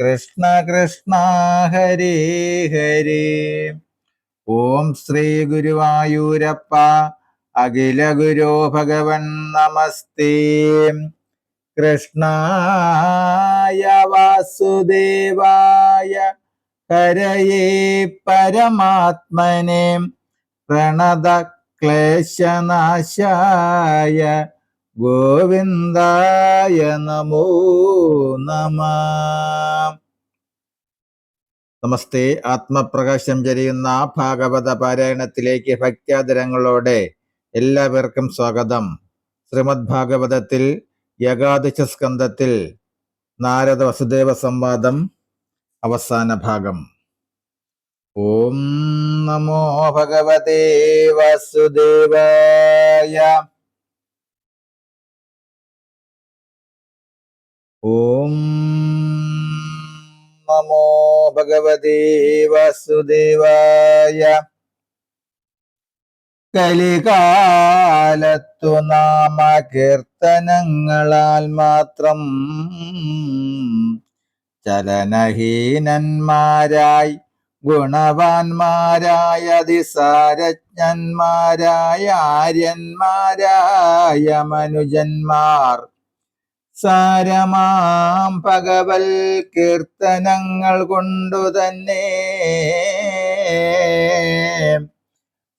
കൃഷ്ണ കൃഷ്ണ ഹരേ ഹരേ. ഓം ശ്രീ ഗുരുവായൂരപ്പ അഖില ഗുരു ഭഗവൻ നമസ്തേ. കൃഷ്ണായ വാസുദേവായ ഹരയേ പരമാത്മനേ. പ്രണത ക്ലേശനാശായ ഗോവിന്ദായ നമോ നമ. നമസ്തേ. ആത്മപ്രകാശം ചരിയുന്ന ഭാഗവത പാരായണത്തിലേക്ക് ഭക്ത്യാദരങ്ങളോടെ എല്ലാവർക്കും സ്വാഗതം. ശ്രീമദ് ഭാഗവതത്തിൽ യഗാദശ സ്കന്ധത്തിൽ നാരദ വസുദേവ സംവാദം അവസാന ഭാഗം. ഓം നമോ ഭഗവതേ വസുദേവായ ഓം നമോ ഭഗവതേ വസുദേവായ കലികാലത്തു നാമ കീർത്തനങ്ങളാൽ മാത്രം ചലനഹീനന്മാരായി ഗുണവാന്മാരായ അതിസാരജ്ഞന്മാരായ ആര്യന്മാരായ മനുജന്മാർ സാരമാം പകവൽ കീർത്തനങ്ങൾ കൊണ്ടു തന്നെ.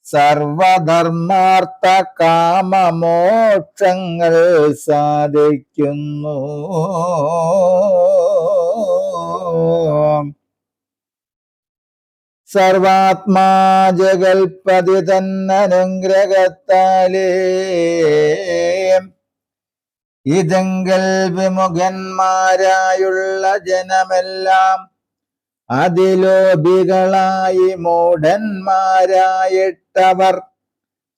സർവധർമാർത്ഥ കാമമോക്ഷങ്ങൾ സാധിക്കുന്നു. സർവാത്മാ ജഗൽപതി തന്നനുഗ്രഹത്താലേ ഇതെങ്കിൽ വിമുഖന്മാരായുള്ള ജനമെല്ലാം അതിലോപികളായി മൂഢന്മാരായിട്ടവർ.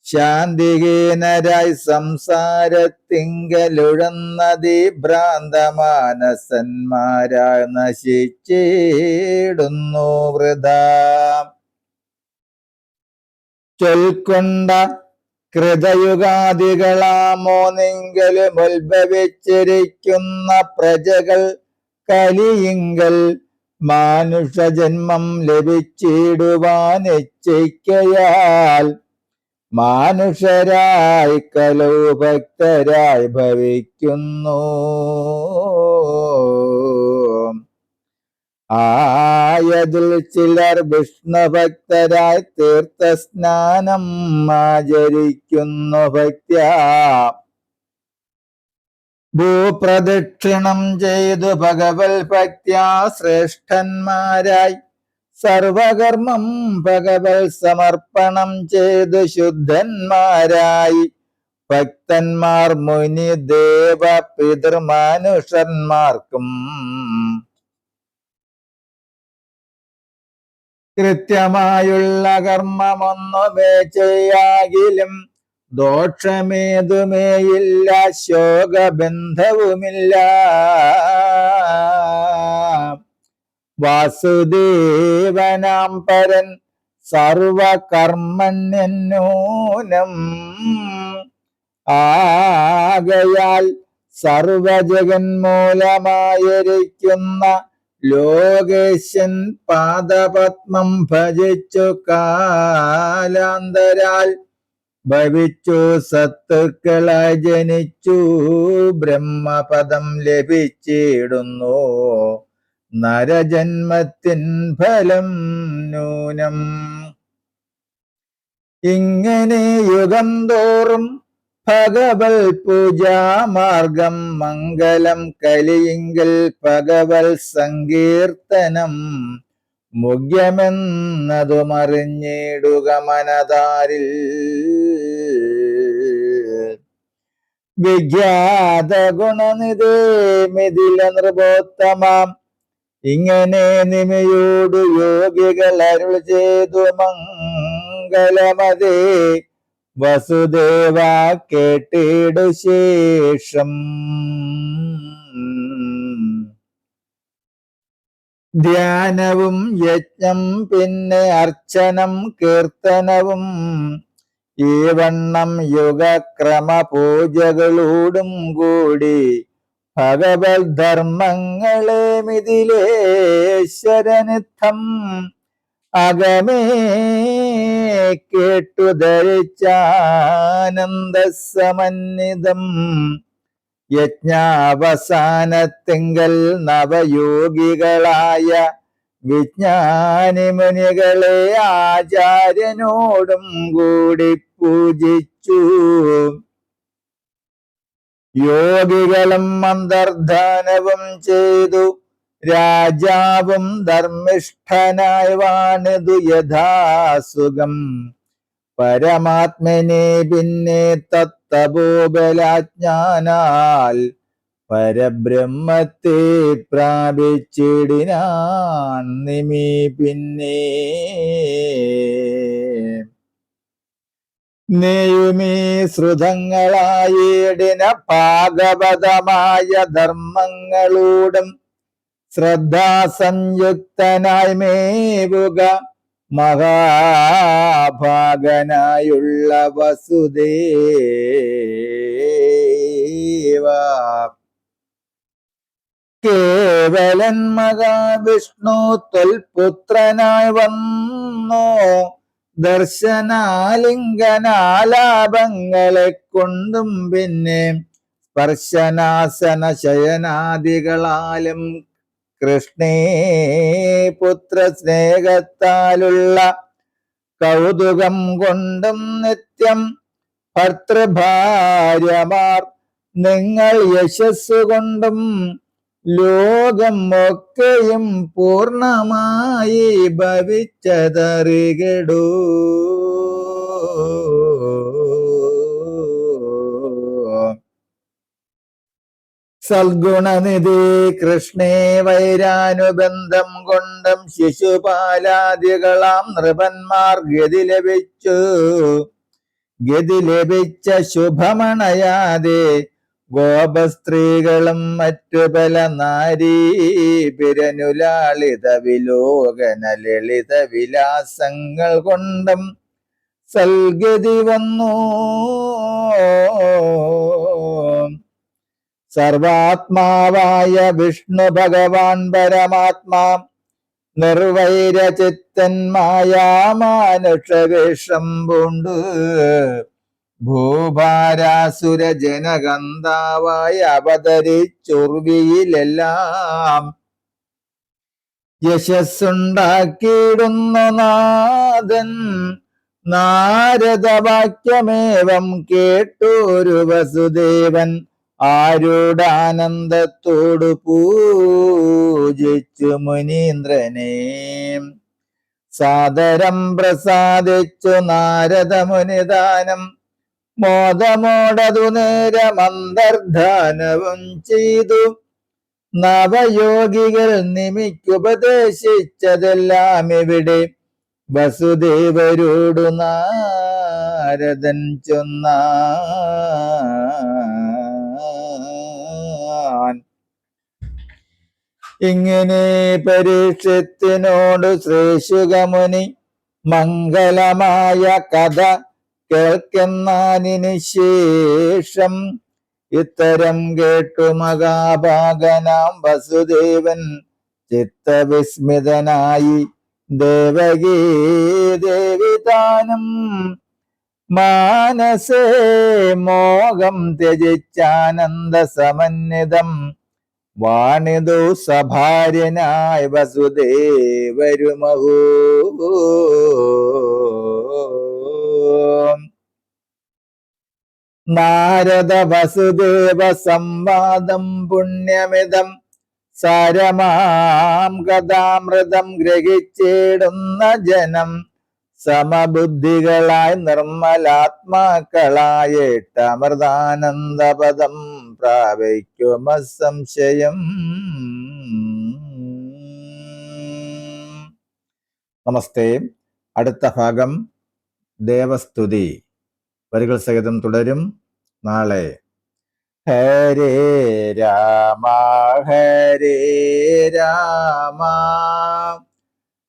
ശാന്തിഹീനരായി സംസാരത്തിങ്കലുഴന്നതി ഭ്രാന്തമാനസന്മാരായി നശിച്ചിടുന്നു വൃത ചൊൽക്കൊണ്ട കൃതയുഗാദികളാമോ നിങ്കലും ഉത്ഭവിച്ചിരിക്കുന്ന പ്രജകൾ കലിയിങ്കൽ മാനുഷജന്മം ലഭിച്ചിടുവാൻ ഇച്ഛിക്കയാൽ മാനുഷരായി കലോ ഭക്തരായി ഭവിക്കുന്നു. ആയതിൽ ചിലർ വിഷ്ണുഭക്തരായി തീർത്ഥ സ്നാനം ആചരിക്കുന്നു ഭക്ത ഭൂപ്രദക്ഷിണം ചെയ്തു ഭഗവൽ ഭക്ത്യാ ശ്രേഷ്ഠന്മാരായി. സർവകർമ്മം ഭഗവൽ സമർപ്പണം ചെയ്തു ശുദ്ധന്മാരായി. ഭക്തന്മാർ മുനി ദേവ പിതൃമാനുഷന്മാർക്കും കൃത്യമായുള്ള കർമ്മമൊന്നുമേ ചെയ്യാകിലും ദോഷമേതുമേയില്ല ശോകബന്ധവുമില്ല. വാസുദേവനാം പരൻ സർവകർമ്മന്യൂനം ആകയാൽ സർവജഗന്മൂലമായിരിക്കുന്ന ലോകേശൻ പാദപത്മം ഭജിച്ചു കാലാന്തരാൽ. ഭവിച്ചു സത്തുക്കളായി ജനിച്ചു. ബ്രഹ്മപദം ലഭിച്ചിടുന്നു. നരജന്മത്തിൻ ഫലം നൂനം ഇങ്ങനെ യുഗം തോറും ഭഗവൽ പൂജാമാർഗം മംഗളം കലിയിങ്കൽ ഭഗവൽ സങ്കീർത്തനം. മുഖ്യമെന്നതുമറിഞ്ഞിടുക മനതാരിൽ. വിഖ്യാത ഗുണനിധേ മിഥില നൃപോത്തമാം. ഇങ്ങനെ നിമയോടു യോഗികൾ അരുൾ ചെയ്തു മംഗളമതേ വസുദേവ കേട്ടിടു ശേഷം. ധ്യാനവും യജ്ഞം പിന്നെ അർച്ചനം കീർത്തനവും ഈ വണ്ണം യുഗക്രമ പൂജകളോടും കൂടി ഭഗവത് ധർമ്മങ്ങളെ മിതിലേശ്വരനിത്തം അകമേ കേട്ടു ധരിച്ചാനന്ദസമന്വിതം യജ്ഞാവസാനത്തിങ്കൽ നവയോഗികളായ വിജ്ഞാനിമുനികളെ ആചാര്യനോടും കൂടി പൂജിച്ചു. യോഗികളും അന്തർധാനവും ചെയ്തു. രാജാവും ധർമ്മിഷ്ഠനായി വാണിതു യഥാസുഖം. പരമാത്മനെ പിന്നെ തത്തഭൂബലാജ്ഞാനാൽ പരബ്രഹ്മത്തെ പ്രാപിച്ചിടിനാൻ നിമി പിന്നെ. നെയ്യുമീ ശ്രുതങ്ങളായിടിന ഭാഗവതമായ ധർമ്മങ്ങളോടും ശ്രദ്ധാസംയുക്തനായി മേവുക മഹാഭാഗനായുള്ള വസുദേവ. കേവലൻ മഹാവിഷ്ണു തൊൽപുത്രനായി വന്നോ. ദർശനാലിംഗനാലാപങ്ങളെ കൊണ്ടും പിന്നെ സ്പർശനാസന ശയനാദികളാലും കൃഷ്ണേ പുത്ര സ്നേഹത്താലുള്ള കൗതുകം കൊണ്ടും നിത്യം ഭർത്തൃഭാര്യമാർ നിങ്ങൾ യശസ് കൊണ്ടും ലോകം ഒക്കെയും പൂർണമായി ഭവിച്ചതറികടൂ. സൽഗുണനിധി കൃഷ്ണേ വൈരാനുബന്ധം കൊണ്ടും ശിശുപാലാദികളാം നൃപന്മാർ ഗതി ലഭിച്ചു. ഗതി ലഭിച്ച ശുഭമണയാതെ ഗോപസ്ത്രീകളും മറ്റു പല നാരീ പിരനുലാളിത വിലോകന ലളിത വിലാസങ്ങൾ കൊണ്ടും സൽഗതി വന്നു. സർവാത്മാവായ വിഷ്ണു ഭഗവാൻ പരമാത്മാ നിർവൈരചിത്തന്മായാമാനുഷവേഷം പൂണ്ട് ഭൂഭാരാസുര ജനകന്താവായി അവതരിച്ചുർവിയിലെല്ലാം യശസ്സുണ്ടാക്കിയിടുന്ന നാഥൻ നാരദവാക്യമേവം കേട്ടൊരു വസുദേവൻ ആരോടാനന്ദത്തോടു പൂജിച്ചു മുനീന്ദ്രനെ. സാദരം പ്രസാദിച്ചു നാരദ മുനിദാനം മോദമോടതു നേരം അന്തർധാനവും ചെയ്തു. നവയോഗികൾ നിമിക്കുപദേശിച്ചതെല്ലാം ഇവിടെ വസുദേവരോടു നാരദൻ ചൊന്നാൻ ഇങ്ങനെ പരീക്ഷത്തിനോട് ശ്രീശുഖമുനി മംഗളമായ കഥ കേൾക്കുന്നതിന് ശേഷം ഇത്തരം കേട്ടു മഹാഭാഗനാം വസുദേവൻ ചിത്തവിസ്മിതനായി ദേവകീ ദേവി താനും മാനസേ മോഹം ത്യജിച്ചാനന്ദ സമന്വിതം വാണിതു സഭാര്യനായ വസുദേവരുമഹോ. നാരദ വസുദേവ സംവാദം പുണ്യമിതം. സാരമാം കഥാമൃതം ഗ്രഹിച്ചിടുന്ന ജനം. സമബുദ്ധികളായി നിർമ്മലാത്മാക്കളായിട്ട് അമൃതാനന്ദപദം പ്രാപിക്കും സംശയം നമസ്തേ. അടുത്ത ഭാഗം ദേവസ്തുതി. വരികൾ സഹിതം തുടരും. നാളെ. ഹരേ രാമ ഹരേ രാമ.